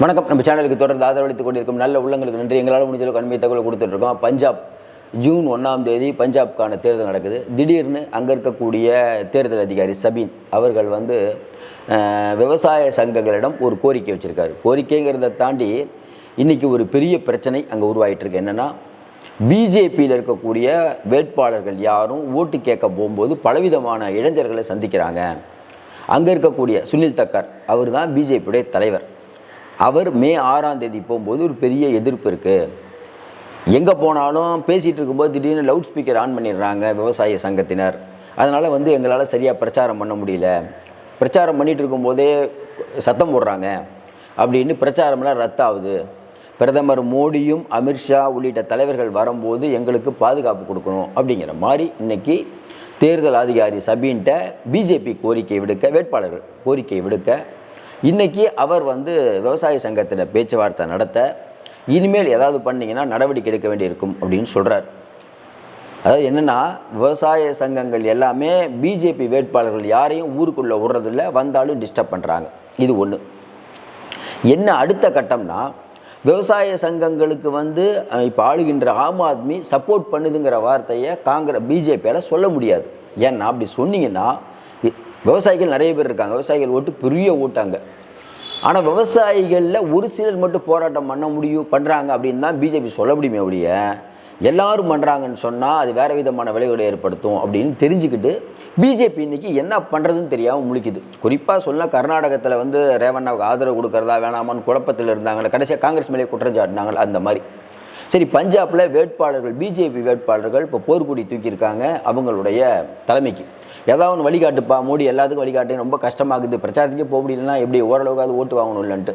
வணக்கம். நம்ம சேனலுக்கு தொடர்ந்து ஆதரவளித்துக் கொண்டிருக்கும் நல்ல உள்ளங்களுக்கு நன்றி. எங்களால் முடிஞ்சளவுக்கு அண்மை தகவல் கொடுத்துட்ருக்கோம். பஞ்சாப் ஜூன் ஒன்றாம் தேதி பஞ்சாப்க்கான தேர்தல் நடக்குது. திடீர்னு அங்கே இருக்கக்கூடிய தேர்தல் அதிகாரி சபீன் அவர்கள் வந்து விவசாய சங்கங்களிடம் ஒரு கோரிக்கை வச்சுருக்காரு. கோரிக்கைங்கிறத தாண்டி இன்றைக்கி ஒரு பெரிய பிரச்சனை அங்கே உருவாகிட்டுருக்கு என்னென்னா பிஜேபியில் இருக்கக்கூடிய வேட்பாளர்கள் யாரும் ஓட்டு கேட்க போகும்போது பலவிதமான இளைஞர்களை சந்திக்கிறாங்க. அங்கே இருக்கக்கூடிய சுனில் தக்கர் அவர் தான் பிஜேபியுடைய தலைவர். அவர் மே ஆறாம் தேதி போகும்போது ஒரு பெரிய எதிர்ப்பு இருக்குது எங்கே போனாலும் பேசிகிட்டு இருக்கும்போது திடீர்னு லவுட் ஸ்பீக்கர் ஆன் பண்ணிடுறாங்க விவசாய சங்கத்தினர். அதனால் வந்து எங்களால் சரியாக பிரச்சாரம் பண்ண முடியல. பிரச்சாரம் பண்ணிகிட்டு இருக்கும்போதே சத்தம் போடுறாங்க. அப்படின்னு பிரச்சாரம்லாம் ரத்தாகுது. பிரதமர் மோடியும் அமித்ஷா உள்ளிட்ட தலைவர்கள் வரும்போது எங்களுக்கு பாதுகாப்பு கொடுக்கணும் அப்படிங்கிற மாதிரி இன்னைக்கு தேர்தல் அதிகாரி சபீன்ட்ட பிஜேபி கோரிக்கை விடுக்க வேட்பாளர்கள் கோரிக்கை விடுக்க இன்றைக்கி அவர் வந்து விவசாய சங்கத்தில் பேச்சுவார்த்தை நடத்த இனிமேல் ஏதாவது பண்ணீங்கன்னா நடவடிக்கை எடுக்க வேண்டியிருக்கும் அப்படின்னு சொல்கிறார் அதாவது என்னென்னா விவசாய சங்கங்கள் எல்லாமே பிஜேபி வேட்பாளர்கள் யாரையும் ஊருக்குள்ளே விடுறதில்ல வந்தாலும் டிஸ்டர்ப் பண்ணுறாங்க இது ஒன்று என்ன அடுத்த கட்டம்னா விவசாய சங்கங்களுக்கு வந்து இப்போ ஆளுகின்ற ஆம் ஆத்மி சப்போர்ட் பண்ணுதுங்கிற வார்த்தையை காங்கிரஸ் பிஜேபியால் சொல்ல முடியாது. ஏன்னா அப்படி சொன்னீங்கன்னா விவசாயிகள் நிறைய பேர் இருக்காங்க. விவசாயிகள் ஓட்டு பெரிய ஓட்டாங்க ஆனால் விவசாயிகளில் ஒரு சிலர் மட்டும் போராட்டம் பண்ண முடியும் பண்ணுறாங்க அப்படின்னு தான் பிஜேபி சொல்ல முடியுமே ஒழிய எல்லாரும் பண்ணுறாங்கன்னு சொன்னால் அது வேறு விதமான விளைவுகளை ஏற்படுத்தும் அப்படின்னு தெரிஞ்சுக்கிட்டு பிஜேபி இன்றைக்கி என்ன பண்ணுறதுன்னு தெரியாமல் முழிக்குது. குறிப்பாக சொன்னால் கர்நாடகத்தில் வந்து ரேவண்ணாவுக்கு ஆதரவு கொடுக்குறதா வேணாமான்னு குழப்பத்தில் இருந்தாங்களே கடைசியாக காங்கிரஸ் மேலே குற்றஞ்சாட்டினாங்களே அந்த மாதிரி. சரி பஞ்சாபில் வேட்பாளர்கள் பிஜேபி வேட்பாளர்கள் இப்போ போர்க்குடி தூக்கியிருக்காங்க அவங்களுடைய தலைமைக்கு. ஏதாவது ஒன்று வழிகாட்டுப்பா மோடி எல்லாத்துக்கும் வழிகாட்டு ரொம்ப கஷ்டமாகுது. பிரச்சாரத்துக்கே போக முடியலன்னா எப்படி ஓரளவுக்காவது ஓட்டு வாங்கணும் இல்லைன்ட்டு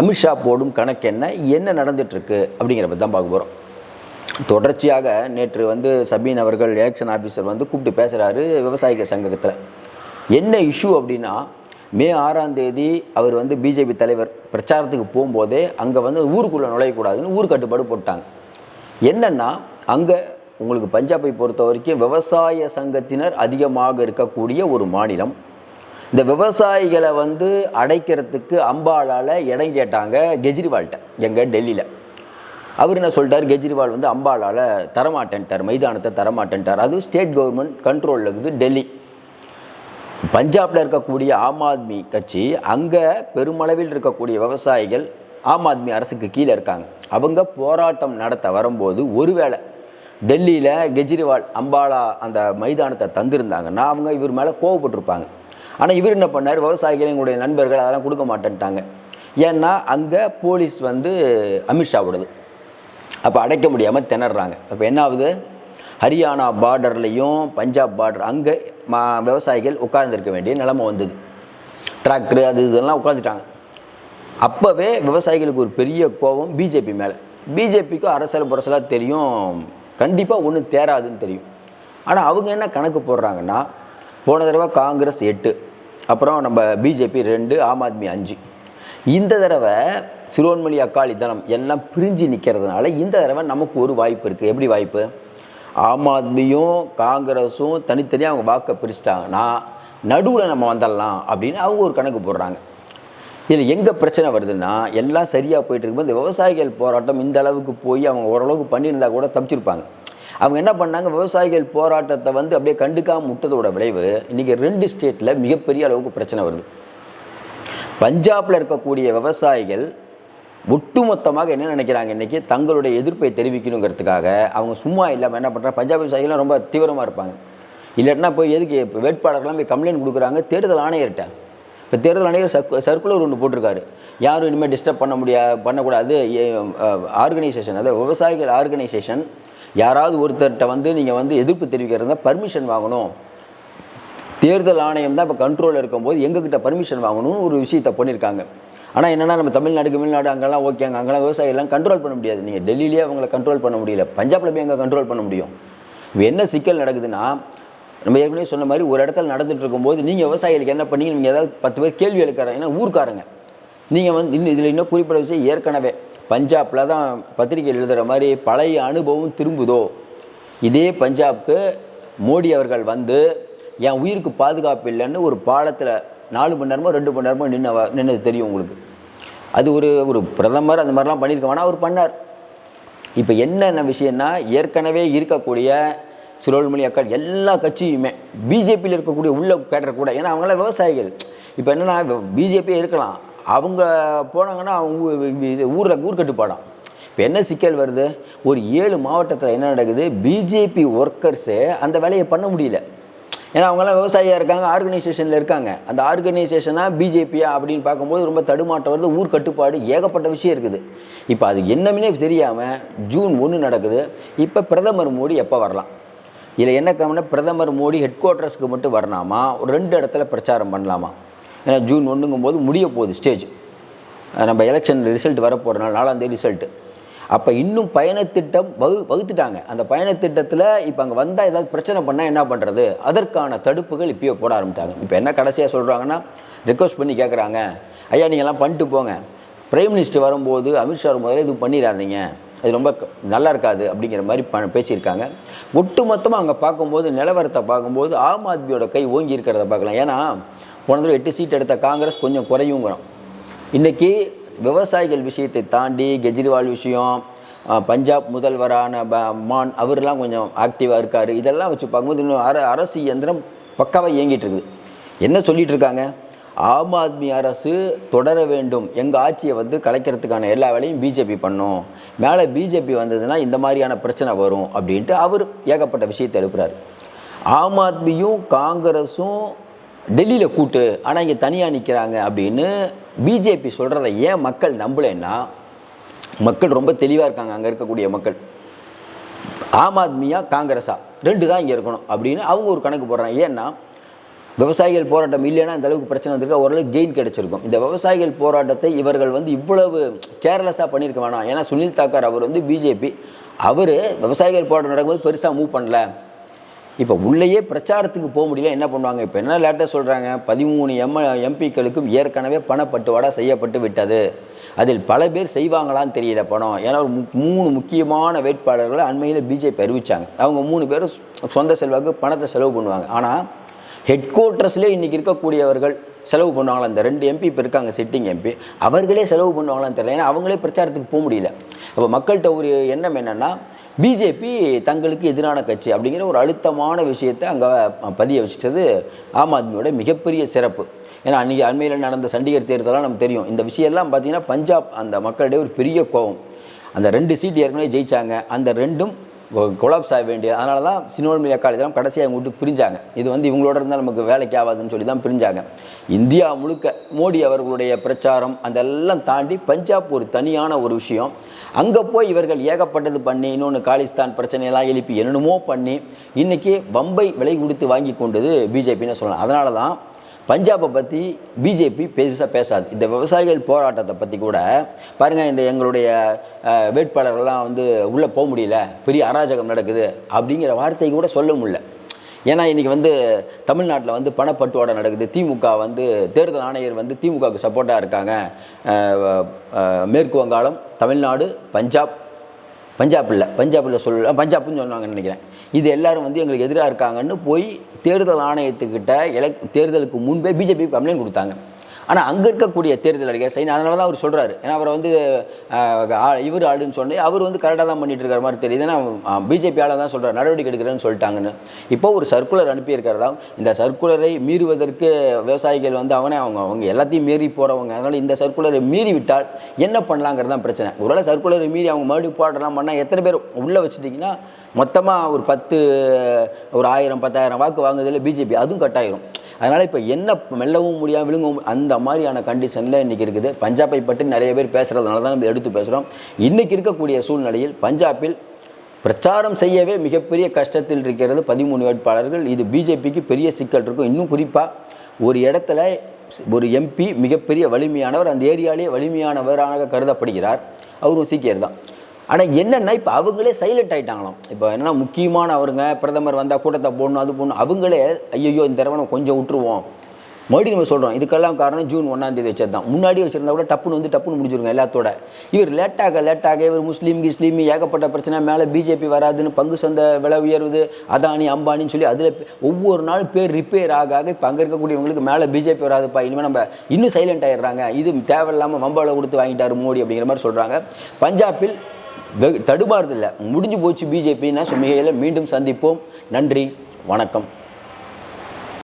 அமித்ஷா போடும் கணக்கு என்ன என்ன நடந்துட்டுருக்கு அப்படிங்கிற பற்றி தான் பார்க்க போகிறோம் தொடர்ச்சியாக நேற்று வந்து சபீன் அவர்கள் எலெக்ஷன் ஆஃபீஸர் வந்து கூப்பிட்டு பேசுகிறாரு விவசாயிகள் சங்கத்தில். என்ன இஷ்யூ அப்படின்னா மே ஆறாம் தேதி அவர் வந்து பிஜேபி தலைவர் பிரச்சாரத்துக்கு போகும்போதே அங்கே வந்து ஊருக்குள்ளே நுழையக்கூடாதுன்னு ஊர் கட்டுப்பாடு போட்டாங்க. என்னென்னா அங்கே உங்களுக்கு பஞ்சாபை பொறுத்த வரைக்கும் விவசாய சங்கத்தினர் அதிகமாக இருக்கக்கூடிய ஒரு மாநிலம். இந்த விவசாயிகளை வந்து அடைக்கிறதுக்கு அம்பாலால் இடம் கேட்டாங்க கெஜ்ரிவால்கிட்ட எங்கள் டெல்லியில். அவர் என்ன சொல்லிட்டார்? கெஜ்ரிவால் வந்து அம்பாலால் தரமாட்டேன்ட்டார் மைதானத்தை தரமாட்டேன்ட்டார். அது ஸ்டேட் கவர்மெண்ட் கண்ட்ரோலில் இருக்குது டெல்லி. பஞ்சாபில் இருக்கக்கூடிய ஆம் ஆத்மி கட்சி அங்கே பெருமளவில் இருக்கக்கூடிய விவசாயிகள் ஆம் ஆத்மி அரசுக்கு கீழே இருக்காங்க. அவங்க போராட்டம் நடத்த வரும்போது ஒருவேளை டெல்லியில் கெஜ்ரிவால் அம்பாலா அந்த மைதானத்தை தந்திருந்தாங்கன்னா அவங்க இவர் மேலே கோவப்பட்டிருப்பாங்க. ஆனால் இவர் என்ன பண்ணார்? விவசாயிகள் எங்களுடைய நண்பர்கள் அதெல்லாம் கொடுக்க மாட்டேன்ட்டாங்க. ஏன்னா அங்கே போலீஸ் வந்து அமித்ஷா விடுது அப்போ அடைக்க முடியாமல் திணறாங்க அப்போ என்ன ஆகுது? ஹரியானா பார்டர்லையும் பஞ்சாப் பார்டர் அங்கே மா விவசாயிகள் உட்கார்ந்துருக்க வேண்டிய நிலைமை வந்தது. டிராக்டர் அது இதெல்லாம் உட்காந்துட்டாங்க அப்போவே விவசாயிகளுக்கு ஒரு பெரிய கோபம் பிஜேபி மேலே. பிஜேபிக்கும் அரசியல் புரசலாக தெரியும். கண்டிப்பாக ஒன்றும் தேராதுன்னு தெரியும். ஆனால் அவங்க என்ன கணக்கு போடுறாங்கன்னா போன தடவை காங்கிரஸ் எட்டு அப்புறம் நம்ம பிஜேபி ரெண்டு ஆம் ஆத்மி அஞ்சு. இந்த தடவை சிரோன்மணி அக்காளி தளம் எல்லாம் பிரிஞ்சு நிற்கிறதுனால இந்த தடவை நமக்கு ஒரு வாய்ப்பு இருக்குது எப்படி வாய்ப்பு? ஆம் ஆத்மியும் காங்கிரஸும் தனித்தனியாக அவங்க வாக்கை பிரிச்சிட்டாங்கன்னா நடுவில் நம்ம வந்துடலாம் அப்படின்னு அவங்க ஒரு கணக்கு போடுறாங்க. இதில் எங்கே பிரச்சனை வருதுன்னா எல்லாம் சரியாக போயிட்டு இருக்கும்போது இந்த விவசாயிகள் போராட்டம் இந்த அளவுக்கு போய் அவங்க ஓரளவுக்கு பண்ணியிருந்தா கூட தப்பிச்சிருப்பாங்க. அவங்க என்ன பண்ணாங்க? விவசாயிகள் போராட்டத்தை வந்து அப்படியே கண்டுக்காம முட்டதோட விளைவு இன்றைக்கி ரெண்டு ஸ்டேட்டில் மிகப்பெரிய அளவுக்கு பிரச்சனை வருது. பஞ்சாபில் இருக்கக்கூடிய விவசாயிகள் ஒட்டுமொத்தமாக என்ன நினைக்கிறாங்க இன்றைக்கி தங்களுடைய எதிர்ப்பை தெரிவிக்கணுங்கிறதுக்காக அவங்க சும்மா இல்லாமல் என்ன பண்ணுறாங்க பஞ்சாப் விவசாயிகள்லாம் ரொம்ப தீவிரமாக இருப்பாங்க. இல்லைன்னா போய் எதுக்கு இப்போ வேட்பாளர்கள்லாம் போய் கம்ப்ளைண்ட் கொடுக்குறாங்க? தேர்தல் ஆணையர்கிட்ட. இப்போ தேர்தல் ஆணையர் சர்க்கு சர்க்குலர் ஒன்று போட்டிருக்காரு. யாரும் இனிமேல் டிஸ்டர்ப் பண்ண முடியா பண்ணக்கூடாது. ஆர்கனைசேஷன் அதாவது விவசாயிகள் ஆர்கனைசேஷன் யாராவது ஒருத்தர்கிட்ட வந்து நீங்கள் வந்து எதிர்ப்பு தெரிவிக்கிறதா பர்மிஷன் வாங்கணும். தேர்தல் ஆணையம் தான் இப்போ கண்ட்ரோலில் இருக்கும்போது எங்ககிட்ட பர்மிஷன் வாங்கணும்னு ஒரு விஷயத்தை பண்ணியிருக்காங்க ஆனால் என்னென்னா நம்ம தமிழ்நாடு தமிழ்நாடு அங்கெல்லாம் ஓகேங்க அங்கெல்லாம் விவசாயிகள்லாம் கண்ட்ரோல் பண்ண முடியாது. நீங்கள் டெல்லியிலே அவங்கள கண்ட்ரோல் பண்ண முடியல. பஞ்சாபில் போய் அங்கே கண்ட்ரோல் பண்ண முடியும். இப்போ என்ன சிக்கல் நடக்குதுன்னா நம்ம ஏற்கனவே சொன்ன மாதிரி ஒரு இடத்துல நடந்துகிட்டு இருக்கும்போது நீங்கள் விவசாயிகளுக்கு என்ன பண்ணி நீங்கள் ஏதாவது பத்து பேர் கேள்வி எழுக்கிறாங்க. ஏன்னா ஊர்க்காரங்க. நீங்கள் வந்து இன்னும் இதில் இன்னும் குறிப்பிட்ட விஷயம் ஏற்கனவே. பஞ்சாபில் தான் பத்திரிகை எழுதுகிற மாதிரி பழைய அனுபவம் திரும்புதோ? இதே பஞ்சாப்க்கு மோடி அவர்கள் வந்து என் உயிருக்கு பாதுகாப்பு இல்லைன்னு ஒரு பாலத்தில் நாலு மணி நேரமோ ரெண்டு மணி நேரமோ நின்று நின்று தெரியும் உங்களுக்கு. அது ஒரு ஒரு பிரதமர் அந்த மாதிரிலாம் பண்ணியிருக்க வேணா அவர் பண்ணார். இப்போ என்னென்ன விஷயம்னா ஏற்கனவே இருக்கக்கூடிய சிரோல்மணி அக்கா எல்லா கட்சியுமே பிஜேபியில் இருக்கக்கூடிய உள்ள கேட்டர் கூட ஏன்னா அவங்களாம் விவசாயிகள். இப்போ என்னென்னா பிஜேபியே இருக்கலாம். அவங்க போனாங்கன்னா அவங்க இது ஊரில் ஊர்க்கட்டுப்பாடம் இப்போ என்ன சிக்கல் வருது? ஒரு ஏழு மாவட்டத்தில் என்ன நடக்குது? பிஜேபி ஒர்க்கர்ஸே அந்த வேலையை பண்ண முடியல. ஏன்னா அவங்கெல்லாம் விவசாயியாக இருக்காங்க ஆர்கனைசேஷனில் இருக்காங்க. அந்த ஆர்கனைசேஷனாக பிஜேபியா அப்படின்னு பார்க்கும்போது ரொம்ப தடுமாற்றம் வருது ஊர் கட்டுப்பாடு ஏகப்பட்ட விஷயம் இருக்குது. இப்போ அது என்னமே தெரியாமல் ஜூன் ஒன்று நடக்குது. இப்போ பிரதமர் மோடி எப்போ வரலாம்? இதில் என்ன கவனா பிரதமர் மோடி ஹெட் குவார்ட்டர்ஸ்க்கு மட்டும் வரலாமா? ஒரு ரெண்டு இடத்துல பிரச்சாரம் பண்ணலாமா? ஏன்னா ஜூன் ஒன்றுங்கும் போது முடிய போகுது ஸ்டேஜ் நம்ம எலெக்ஷன் ரிசல்ட் வரப்போகிறனால நாலாந்தேதி ரிசல்ட்டு அப்போ இன்னும் பயணத்திட்டம் வகு வகுத்துட்டாங்க. அந்த பயணத்திட்டத்தில் இப்போ அங்கே வந்தால் ஏதாவது பிரச்சனை பண்ணால் என்ன பண்ணுறது அதற்கான தடுப்புகள் இப்போயே போட ஆரம்பித்தாங்க இப்போ என்ன கடைசியாக சொல்கிறாங்கன்னா ரெக்வஸ்ட் பண்ணி கேட்குறாங்க ஐயா நீங்கள்லாம் பண்ணிட்டு போங்க. பிரைம் மினிஸ்டர் வரும்போது அமித்ஷா முதல்ல இது பண்ணிடாதீங்க அது ரொம்ப க- நல்லா இருக்காது அப்படிங்கிற மாதிரி ப பேசியிருக்காங்க. ஒட்டு மொத்தமாக அங்கே பார்க்கும்போது நிலவரத்தை பார்க்கும்போது ஆம் ஆத்மியோட கை ஓங்கி இருக்கிறத பார்க்கலாம். ஏன்னா போன தடவை எட்டு சீட் எடுத்த காங்கிரஸ் கொஞ்சம் குறையுங்கிறோம். இன்றைக்கி விவசாயிகள் விஷயத்தை தாண்டி கெஜ்ரிவால் விஷயம் பஞ்சாப் முதல்வரான ப மான் அவர்லாம் கொஞ்சம் ஆக்டிவாக இருக்கார். இதெல்லாம் வச்சு பார்க்கும்போது இன்னும் அர அரசு இயந்திரம் பக்காவாக இயங்கிட்டு இருக்குது. என்ன சொல்லிட்டு இருக்காங்க? ஆம் ஆத்மி அரசு தொடர வேண்டும். எங்கள் ஆட்சியை வந்து கலைக்கிறதுக்கான எல்லா வேலையும் பிஜேபி பண்ணும். மேலே பிஜேபி வந்ததுன்னா இந்த மாதிரியான பிரச்சனை வரும் அப்படின்ட்டு அவர் ஏகப்பட்ட விஷயத்தை எழுப்புறாரு. ஆம் ஆத்மியும் காங்கிரஸும் டெல்லியில் கூட்டு ஆனால் இங்கே தனியாக நிற்கிறாங்க அப்படின்னு பிஜேபி சொல்கிறத ஏன் மக்கள் நம்பலைன்னா மக்கள் ரொம்ப தெளிவாக இருக்காங்க அங்கே இருக்கக்கூடிய மக்கள். ஆம் ஆத்மியா காங்கிரஸா ரெண்டு தான் இங்கே இருக்கணும் அப்படின்னு அவங்க ஒரு கணக்கு போடுறாங்க. ஏன்னா விவசாயிகள் போராட்டம் இல்லைன்னா இந்த அளவுக்கு பிரச்சனை வந்திருக்கா ஓரளவுக்கு கெயின் கிடைச்சிருக்கும். இந்த விவசாயிகள் போராட்டத்தை இவர்கள் வந்து இவ்வளவு கேர்லெஸ்ஸாக பண்ணியிருக்க வேணாம். ஏன்னா சுனில் தாக்கர் அவர் வந்து பிஜேபி. அவர் விவசாயிகள் போராட்டம் நடக்கும்போது பெருசாக மூவ் பண்ணல. இப்போ உள்ளேயே பிரச்சாரத்துக்கு போக முடியல என்ன பண்ணுவாங்க? இப்போ என்ன லேட்டாக சொல்கிறாங்க பதிமூணு எம் எம்பிக்களுக்கும் ஏற்கனவே பணப்பட்டுவாடா செய்யப்பட்டு விட்டது. அதில் பல பேர் செய்வாங்களான்னு தெரியல பணம். ஏன்னா ஒரு மு- மூணு முக்கியமான வேட்பாளர்களை அண்மையில் பிஜேபி அறிவித்தாங்க அவங்க மூணு பேரும் சொந்த செல்வாக்கு பணத்தை செலவு பண்ணுவாங்க. ஆனால் ஹெட் குவார்ட்டர்ஸ்லேயே இன்றைக்கி இருக்கக்கூடியவர்கள் செலவு பண்ணுவாங்களா? இந்த ரெண்டு எம்பி இப்போ இருக்காங்க சிட்டிங் எம்பி அவர்களே செலவு பண்ணுவாங்களான்னு தெரியல. ஏன்னா அவங்களே பிரச்சாரத்துக்கு போக முடியல. அப்போ மக்கள்கிட்ட ஒரு எண்ணம் என்னென்னா பிஜேபி தங்களுக்கு எதிரான கட்சி அப்படிங்கிற ஒரு அழுத்தமான விஷயத்தை அங்கே பதிய வச்சுட்டது ஆம் ஆத்மியோட மிகப்பெரிய சிறப்பு. ஏன்னா அன்றைக்கி அண்மையில் நடந்த சண்டிகர் தேர்தலாம் நமக்கு தெரியும். இந்த விஷயம்லாம் பார்த்திங்கன்னா பஞ்சாப் அந்த மக்களிடையே ஒரு பெரிய கோபம். அந்த ரெண்டு சீட் ஏற்கனவே ஜெயிச்சாங்க. அந்த ரெண்டும் கொலாப்ஸ் ஆக வேண்டிய அதனால தான் சினோல் மீடியா இதெல்லாம் கடைசியாக அவங்க விட்டு பிரிஞ்சாங்க. இது வந்து இவங்களோட இருந்தால் நமக்கு வேலைக்கு ஆகாதுன்னு சொல்லி தான் பிரிஞ்சாங்க. இந்தியா முழுக்க மோடி அவர்களுடைய பிரச்சாரம் அதெல்லாம் தாண்டி பஞ்சாப் ஒரு தனியான ஒரு விஷயம். அங்கே போய் இவர்கள் ஏகப்பட்டது பண்ணி இன்னொன்று காலிஸ்தான் பிரச்சனையெல்லாம் எழுப்பி என்னென்னமோ பண்ணி இன்றைக்கி வம்பை விலை கொடுத்து வாங்கி கொண்டது பிஜேபின்னு சொல்லலாம். அதனால தான் பஞ்சாபை பற்றி பிஜேபி பெருசாக பேசாது. இந்த விவசாயிகள் போராட்டத்தை பற்றி கூட பாருங்கள் இந்த எங்களுடைய வேட்பாளர்கள்லாம் வந்து உள்ளே போக முடியல பெரிய அராஜகம் நடக்குது அப்படிங்கிற வார்த்தை கூட சொல்ல முடியல. ஏன்னா இன்றைக்கி வந்து தமிழ்நாட்டில் வந்து பணப்பட்டுவாடை நடக்குது. திமுக வந்து தேர்தல் ஆணையர் வந்து திமுகவுக்கு சப்போர்ட்டாக இருக்காங்க. மேற்கு வங்காளம் தமிழ்நாடு பஞ்சாப் பஞ்சாபில் பஞ்சாபில் பஞ்சாப் சொல்ல பஞ்சாப்னு சொன்னாங்கன்னு நினைக்கிறேன். இது எல்லாரும் வந்து எங்களுக்கு எதிராக இருக்காங்கன்னு போய் தேர்தல் ஆணையத்துக்கிட்ட எலக் தேர்தலுக்கு முன்பே பிஜேபி கம்ப்ளைண்ட் கொடுத்தாங்க. ஆனால் அங்கே இருக்கக்கூடிய தேர்தல் அதிகாரி சைன் அதனால தான் அவர் சொல்கிறாரு ஏன்னா அவரை வந்து இவர் ஆளுன்னு சொன்னே அவர் வந்து கரெக்டாக தான் பண்ணிட்டு இருக்கிற மாதிரி தெரியுது. ஏன்னா பிஜேபி ஆள தான் சொல்கிறார் நடவடிக்கை எடுக்கிறேன்னு சொல்லிட்டாங்கன்னு. இப்போ ஒரு சர்க்குலர் அனுப்பியிருக்கிறதா இந்த சர்க்குலரை மீறுவதற்கு விவசாயிகள் வந்து அவனே அவங்க அவங்க எல்லாத்தையும் மீறி போகிறவங்க அதனால் இந்த சர்க்குலரை மீறி விட்டால் என்ன பண்ணலாங்கிறது தான் பிரச்சனை. ஒருவேளை சர்க்குலரை மீறி அவங்க மறுபடியும் போராட்டம்லாம் பண்ணால் எத்தனை பேர் உள்ளே வச்சுட்டிங்கன்னா மொத்தமாக ஒரு பத்து ஒரு ஆயிரம் பத்தாயிரம் வாக்கு வாங்குறதுல பிஜேபி அதுவும் கட்டாயிரும். அதனால் இப்போ என்ன மெல்லவும் முடியாமல் விழுங்கவும் அந்த மாதிரியான கண்டிஷனில் இன்றைக்கி இருக்குது. பஞ்சாபை பற்றி நிறைய பேர் பேசுகிறதுனால தான் நம்ம எடுத்து பேசுகிறோம் இன்றைக்கி இருக்கக்கூடிய சூழ்நிலையில் பஞ்சாபில் பிரச்சாரம் செய்யவே மிகப்பெரிய கஷ்டத்தில் இருக்கிறது பதிமூணு வேட்பாளர்கள். இது பிஜேபிக்கு பெரிய சிக்கல் இருக்கும். இன்னும் குறிப்பாக ஒரு இடத்துல ஒரு எம்பி மிகப்பெரிய வலிமையானவர் அந்த ஏரியாலே வலிமையானவராக கருதப்படுகிறார். அவரும் சீக்கியர் தான். ஆனால் என்னென்னா இப்போ அவங்களே சைலண்ட் ஆகிட்டாங்களாம் இப்போ என்னென்னா முக்கியமான அவருங்க பிரதமர் வந்தால் கூட்டத்தை போடணும் அது போடணும் அவங்களே ஐயோ இந்த தடவை நம்ம கொஞ்சம் விட்டுருவோம். மறுபடியும் நம்ம சொல்கிறோம் இதுக்கெல்லாம் காரணம் ஜூன் ஒன்றாந்தேதி வச்சது தான் முன்னாடியே வச்சுருந்தா கூட டப்புன்னு வந்து டப்புன்னு முடிஞ்சிருங்க எல்லாத்தோட. இவர் லேட்டாக லேட்டாக இவர் முஸ்லீம் கிஸ்லீம் ஏகப்பட்ட பிரச்சனை மேலே பிஜேபி வராதுன்னு பங்கு சந்தை விலை உயர்வுது அதானி அம்பானின்னு சொல்லி அதில் ஒவ்வொரு நாள் பேர் ரிப்பேர் ஆக ஆக இப்போ அங்கே இருக்கக்கூடியவங்களுக்கு மேலே பிஜேபி வராதுப்பா இனிமேல் நம்ம இன்னும் சைலண்ட் ஆயிடுறாங்க. இது தேவையில்லாமல் வம்பாவில் கொடுத்து வாங்கிட்டாரு மோடி அப்படிங்கிற மாதிரி சொல்கிறாங்க பஞ்சாபில் தடுமாறுதில்லை. முடிஞ்சு போச்சு பிஜேபின்னா மிகையில் மீண்டும் சந்திப்போம். நன்றி வணக்கம்.